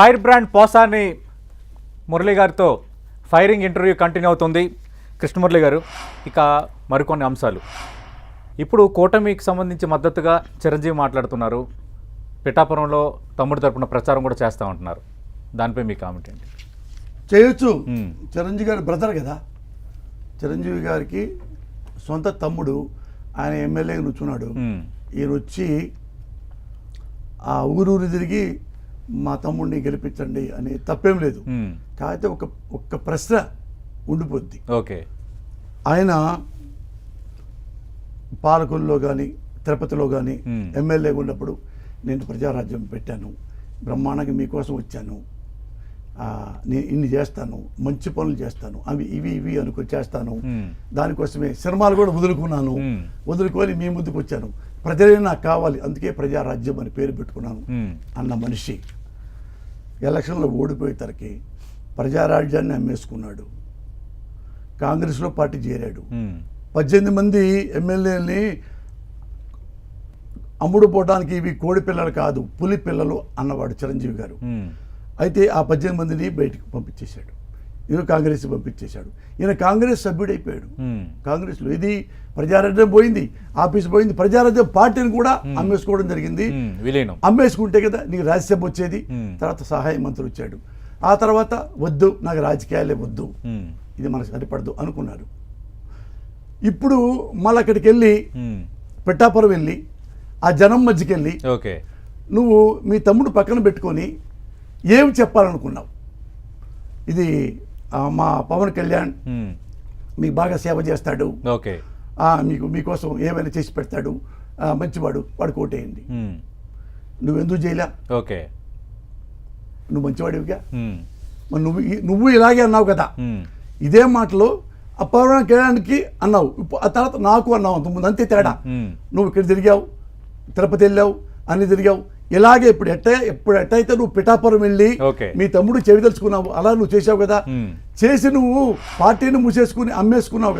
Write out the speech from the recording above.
Fire brand Posani Murali గారితో firing interview continue అవుతుంది. కృష్ణమురళి గారు ఇక మరికొన్ని అంశాలు. ఇప్పుడు కూటమికి సంబంధించి మద్దతుగా చిరంజీవి మాట్లాడుతున్నారు. పిఠాపురంలో తమ్ముడు తరపున ప్రచారం కూడా చేస్తూ ఉంటున్నారు. దానిపై మీ కామెంట్ ఏంటి? చేయొచ్చు. చిరంజీవి గారి బ్రదర్ కదా. చిరంజీవి గారికి సొంత తమ్ముడు ఆయన ఎమ్మెల్యే నుంచున్నాడు. ఈయన వచ్చి ఆ ఊరూరు తిరిగి మా తమ్ముడిని గెలిపించండి అని తప్పేం లేదు. కాకపోతే ఒక ఒక్క ప్రశ్న ఉండిపోద్ది ఓకే ఆయన పాలకుల్లో కానీ తిరుపతిలో కానీ మ్మ్. ఎమ్మెల్యేగా ఉన్నప్పుడు నేను ప్రజారాజ్యం పెట్టాను బ్రహ్మాండంగా మీకోసం వచ్చాను నేను ఇన్ని చేస్తాను మంచి పనులు చేస్తాను అవి ఇవి ఇవి అనుకో చేస్తాను. దానికోసమే సినిమాలు కూడా వదులుకున్నాను. వదులుకొని మీ ముందుకు వచ్చాను ప్రజలే నాకు కావాలి అందుకే ప్రజారాజ్యం అని పేరు పెట్టుకున్నాను. అన్న మనిషి ఎలక్షన్లో ఓడిపోయేసరికి ప్రజారాజ్యాన్ని అమ్మేసుకున్నాడు కాంగ్రెస్లో పార్టీ చేరాడు. పద్దెనిమిది మంది ఎమ్మెల్యేలని అమ్ముడు పోవడానికి ఇవి కోడి పిల్లలు కాదు పులి పిల్లలు అన్నవాడు చిరంజీవి గారు. అయితే ఆ పద్దెనిమిది మందిని బయటికి పంపించేశాడు ఈయన కాంగ్రెస్ పంపించేశాడు. ఈయన కాంగ్రెస్ సభ్యుడైపోయాడు. కాంగ్రెస్లో ఇది ప్రజారాజ్యం పోయింది ఆఫీస్ పోయింది ప్రజారాజ్యం పార్టీని కూడా అమ్మేసుకోవడం జరిగింది. అమ్మేసుకుంటే కదా నీకు రాజ్యసభ వచ్చేది. తర్వాత సహాయ మంత్రి వచ్చాడు. ఆ తర్వాత వద్దు నాకు రాజకీయాలే వద్దు. ఇది మనకు సరిపడదు అనుకున్నారు ఇప్పుడు మళ్ళీ అక్కడికి వెళ్ళి. పిఠాపురం వెళ్ళి ఆ జనం మధ్యకి వెళ్ళి ఓకే. నువ్వు మీ తమ్ముడు పక్కన పెట్టుకొని ఏం చెప్పాలనుకున్నావు? ఇది మా పవన్ కళ్యాణ్. మీకు బాగా సేవ చేస్తాడు. ఓకే. మీకు మీకోసం ఏమైనా చేసి పెడతాడు. మంచివాడు వాడు కోటేయండి మ్మ్. నువ్వు ఎందుకు చేయలే? ఓకే. నువ్వు మంచివాడివిగా. మరి నువ్వు నువ్వు ఇలాగే అన్నావు కదా. ఇదే మాటలో ఆ పవన్ కళ్యాణ్కి అన్నావు. ఆ తర్వాత నాకు అన్నావు. అంతకుముందు అంతే తేడా. నువ్వు ఇక్కడ తిరిగావు తిరుపతి వెళ్ళావు అన్ని తిరిగావు. ఇలాగే ఇప్పుడు ఎట్ట ఎప్పుడు ఎట్టయితే నువ్వు పిఠాపురం వెళ్ళి. మీ తమ్ముడు చెవి తెలుసుకున్నావు అలా నువ్వు చేసావు కదా. చేసి నువ్వు పార్టీని మూసేసుకుని అమ్మేసుకున్నావు